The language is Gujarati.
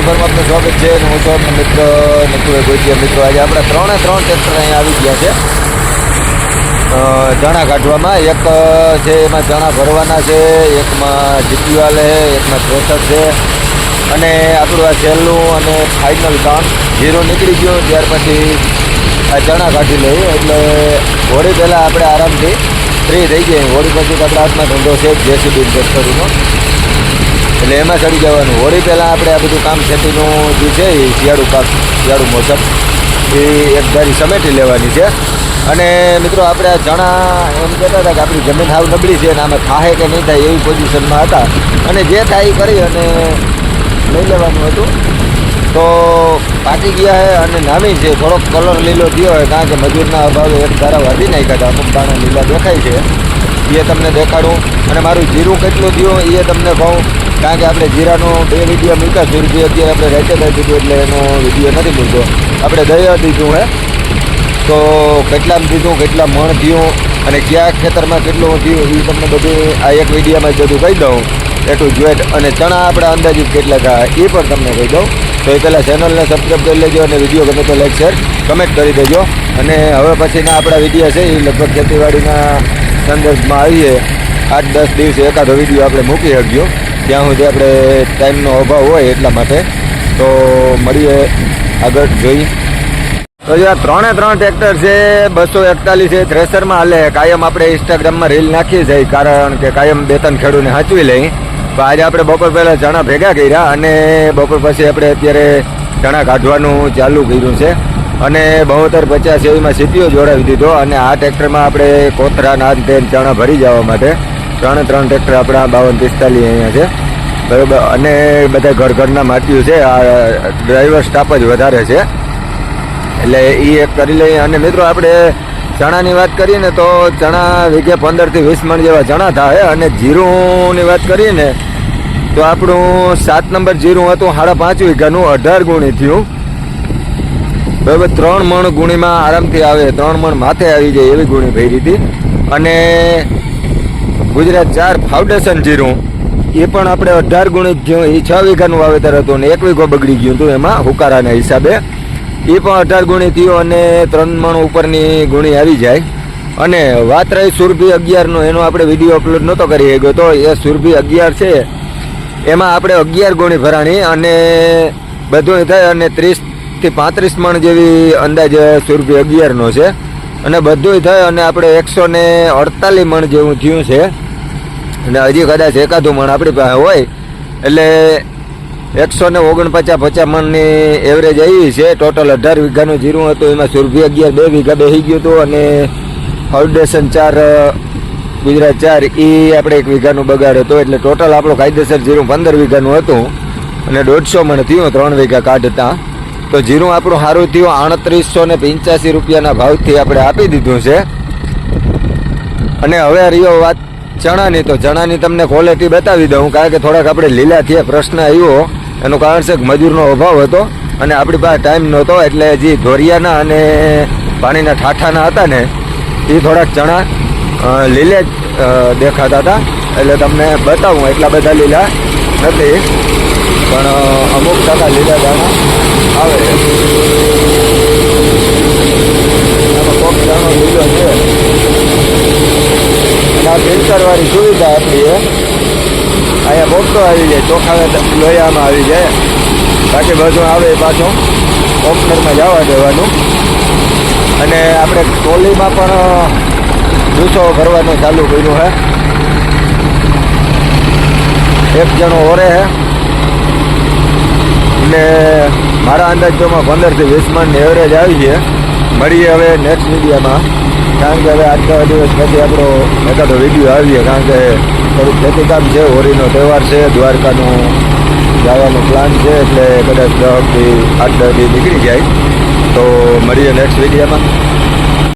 ફરમાં આપનું સ્વાગત છે હું આપનો મિત્ર નકુભાઈ ગોચિયા મિત્રો. આજે આપણા ત્રણે ત્રણ ટ્રેક્ટર અહીંયા આવી ગયા છે. ચણા કાઢવામાં. એક છે એમાં ચણા ભરવાના છે, એકમાં જીપીવાલ એકમાં થ્રેસર છે. અને આપણું આ છેલ્લું અને ફાઇનલ કામ ઝીરો નીકળી ગયું. ત્યાર પછી આ ચણા કાઢી લઈએ. એટલે હોળી પહેલાં આપણે આરામથી ફ્રી થઈ જઈએ. હોળી પછી તો આપણા હાથમાં ધંધો છે જેસીબી ટ્રેક્ટરનો એટલે એમાં ચડી જવાનું. હોળી પહેલાં આપણે આ બધું કામ ખેતીનું જે છે એ શિયાળુ પાક, શિયાળુ મોસમ, એ એક ધારી સમેટી લેવાની છે. અને મિત્રો આપણે આ ચણા એમ કહેતા હતા કે આપણી જમીન હાવ નબળી છે અને આમાં થાહે કે નહીં થાય એવી પોઝિશનમાં હતા. અને જે થાય એ કરી અને લઈ લેવાનું હતું. તો પાકી ગયા છે અને નામી છે. થોડોક કલર લીલો થયો હોય કારણ કે મજૂરના અભાવે એક ધારા વાઢી નાખ્યા હતા. અમુક દાણા લીલા દેખાય છે. એ તમને દેખાડું અને મારું જીરું કેટલું થયું એ તમને કહું. કારણ કે આપણે જીરાનો બે વીડિયો મૂક્યા સુરભી અત્યારે આપણે રેટે થઈ દીધું એટલે એનો વીડિયો નથી મૂક્યો. આપણે દયા દીધું હે. તો કેટલામાં દીધું કેટલા મણ થયું અને કયા ખેતરમાં કેટલું થયું એ તમને બધું આ એક વિડીયામાં જ બધું કહી દઉં. એ ટુ ઝેડ અને ચણા આપણે અંદાજિત કેટલા થયા એ પણ તમને કહી દઉં. તો એ પહેલાં ચેનલને સબસ્ક્રાઈબ કરી લેજો અને વીડિયો ગમે તો લાઈક શેર કમેન્ટ કરી દેજો. અને હવે પછીના આપણા વીડિયો છે એ લગભગ ખેતીવાડીના સંદર્ભમાં આવીએ. આઠ દસ દિવસે એકાદો વીડિયો આપણે મૂકી શકીએ. ત્યાં સુધી આપણે ટાઈમનો અભાવ હોય એટલા માટે. તો મળીએ આગળ જોઈ. તો જે ત્રણે ત્રણ ટ્રેક્ટર છે, બસો એકતાલીસ છે થ્રેસરમાં હાલે. કાયમ આપણે ઇન્સ્ટાગ્રામમાં રીલ નાખીએ છીએ, કારણ કે કાયમ બે ત્રણ ખેડૂને સાચવી લઈ. તો આજે આપણે બપોર પહેલાં ચણા ભેગા કર્યા અને બપોર પછી આપણે અત્યારે ચણા કાઢવાનું ચાલુ કર્યું છે. અને બહોતેર પચાસ એવીમાં સીટીઓ જોડાવી દીધો અને આ ટ્રેક્ટરમાં આપણે કોથરા નાદ તેલ ચણા ભરી જવા માટે. ત્રણે, ત્રણ ટ્રેક્ટર આપણા બાવન, પિસ્તાલીસ અહીંયા છે. બરાબર, અને બધા ઘર ઘરના માટીઓ છે. આ ડ્રાઈવર સ્ટાફ જ વધારે છે. એટલે એ એક કરી લઈએ. અને મિત્રો, આપણે ચણાની વાત કરીએ ને તો ચણા વીઘે પંદરથી વીસ મણ જેવા ચણા થાય અને જીરુંની વાત કરીએ ને તો આપણું સાત નંબર જીરું હતું, સાડા પાંચ વીઘાનું, અઢાર ગુણી થયું. બરાબર ત્રણ મણ ગુણીમાં આરામથી આવે. ત્રણ મણ માથે આવી જાય એવી ગુણી ભરી હતી. અને ગુજરાત ચાર ફાઉન્ડેશન જીરું. એ પણ આપણે અઢાર ગુણી જ એ છ વીઘાનું વાવેતર હતું અને એક વીઘો બગડી ગયું હતું એમાં હુકારાના હિસાબે. એ પણ અઢાર ગુણી થયો અને ત્રણ મણ ઉપરની ગુણી આવી જાય. અને વાત રહી સુરભી અગિયારનો, એનો આપણે વીડિયો અપલોડ નહોતો કરી ગયો તો એ સુરભી અગિયાર છે. એમાં આપણે અગિયાર ગુણી ભરાણી અને બધું થાય અને ત્રીસથી પાંત્રીસ મણ જેવી અંદાજે સુરભી અગિયારનો છે. અને બધું થાય અને આપણે એકસો ને અડતાલીસ મણ જેવું થયું છે. અને હજી કદાચ એકાદું મણ આપણી પાસે હોય, એટલે એકસો ને ઓગણપચાસ પચાસ મણની એવરેજ આવી છે. ટોટલ અઢાર વીઘાનું જીરું હતું, એમાં સુરભી અગિયાર, બે વીઘા બેસી ગયું હતું અને ફાઉન્ડેશન ચાર, ગુજરાત ચાર એ આપણે એક વીઘાનું બગાડ હતો. એટલે ટોટલ આપણું કાયદેસર જીરું પંદર વીઘાનું હતું. અને દોઢસો મણ થયું, ત્રણ વીઘા કાઢતા. તો જીરું આપણું સારું થયું આડત્રીસો ને પંચ્યાસી રૂપિયાના ભાવથી આપણે આપી દીધું છે. અને હવે રહ્યો વાત ચણાની, તો ચણાની તમને ક્વોલિટી બતાવી દઉં, કારણ કે થોડાક આપણે લીલા થયા પ્રશ્ન આવ્યો. એનું કારણ છે કે મજૂરનો અભાવ હતો અને આપણી પાસે ટાઈમ નહોતો, એટલે જે ધોરિયાના અને પાણીના ઠાઠાના હતા ને, એ થોડાક ચણા લીલે જ દેખાતા હતા. એટલે તમને બતાવું, એટલા બધા લીલા નથી. પણ અમુક ટકા લીલા દાણા આવે. આમાં કોક દાણો લીલો છે. આ ફિલ્ટરવાળી સુવિધા આપણી અહીંયા બોક્સો આવી જાય, ચોખા લોહીયામાં આવી જાય. બાકી બધું આવે પાછો. ઓપનરમાં જવા દેવાનું. અને આપણે ટોલીમાં પણ જૂસો ભરવાનું ચાલુ કર્યું છે. એક જણો ઓરે છે. એટલે મારા અંદાજોમાં પંદરથી વીસ મણની એવરેજ આવી છે. મળીએ હવે નેક્સ્ટ મીડિયામાં કારણ કે હવે આજના દિવસ પછી આપણો એકાદો વીડિયો આવીએ કારણ કે થોડુંક ખેતીકામ છે, હોળીનો તહેવાર છે, દ્વારકાનું જવાનો પ્લાન છે, એટલે કદાચ દસથી આઠ દસ નીકળી જાય. તો મળીએ નેક્સ્ટ વિડીયોમાં.